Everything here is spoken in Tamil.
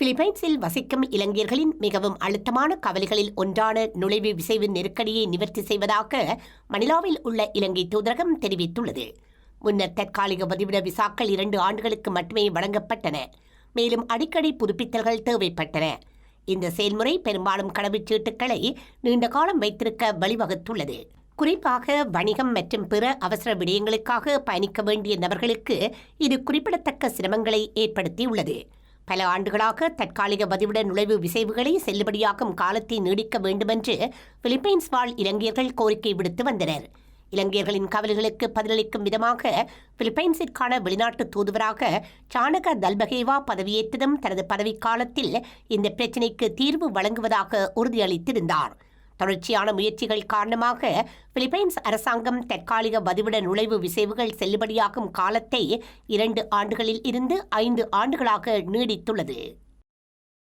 பிலிப்பைன்ஸில் வசிக்கும் இலங்கையர்களின் மிகவும் அழுத்தமான கவலைகளில் ஒன்றான நுழைவு விசைவு நெருக்கடியை நிவர்த்தி செய்வதாக மணிலாவில் உள்ள இலங்கை தூதரகம் தெரிவித்துள்ளது. முன்னர் தற்காலிக பதிவிட விசாக்கள் இரண்டு ஆண்டுகளுக்கு மட்டுமே வழங்கப்பட்டன. மேலும் அடிக்கடி புதுப்பித்தல்கள் தேவைப்பட்டன. இந்த செயல்முறை பெரும்பாலும் கடவுச்சீட்டுகளை நீண்ட காலம் வைத்திருக்க வழிவகுத்துள்ளது. குறிப்பாக வணிகம் மற்றும் பிற அவசர விடயங்களுக்காக பயணிக்க வேண்டிய நபர்களுக்கு இது குறிப்பிடத்தக்க சிரமங்களை ஏற்படுத்தியுள்ளது. பல ஆண்டுகளாக தற்காலிக பதிவிட நுழைவு விசைவுகளை செல்லுபடியாக்கும் காலத்தை நீடிக்க வேண்டுமென்று பிலிப்பைன்ஸ் வாழ் இலங்கையர்கள் கோரிக்கை விடுத்து வந்தனர். இலங்கையர்களின் கவலைகளுக்கு பதிலளிக்கும் விதமாக பிலிப்பைன்ஸிற்கான வெளிநாட்டு தூதுவராக சாணக தல்பகேவா பதவியேற்றதும் தனது பதவிக்காலத்தில் இந்த பிரச்சினைக்கு தீர்வு வழங்குவதாக உறுதியளித்திருந்தார். தொடர்ச்சியான முயற்சிகள் காரணமாக பிலிப்பைன்ஸ் அரசாங்கம் தற்காலிக பதிவிட நுழைவு விசைவுகள் செல்லுபடியாகும் காலத்தை இரண்டு ஆண்டுகளில் இருந்து ஐந்து ஆண்டுகளாக நீடித்துள்ளது.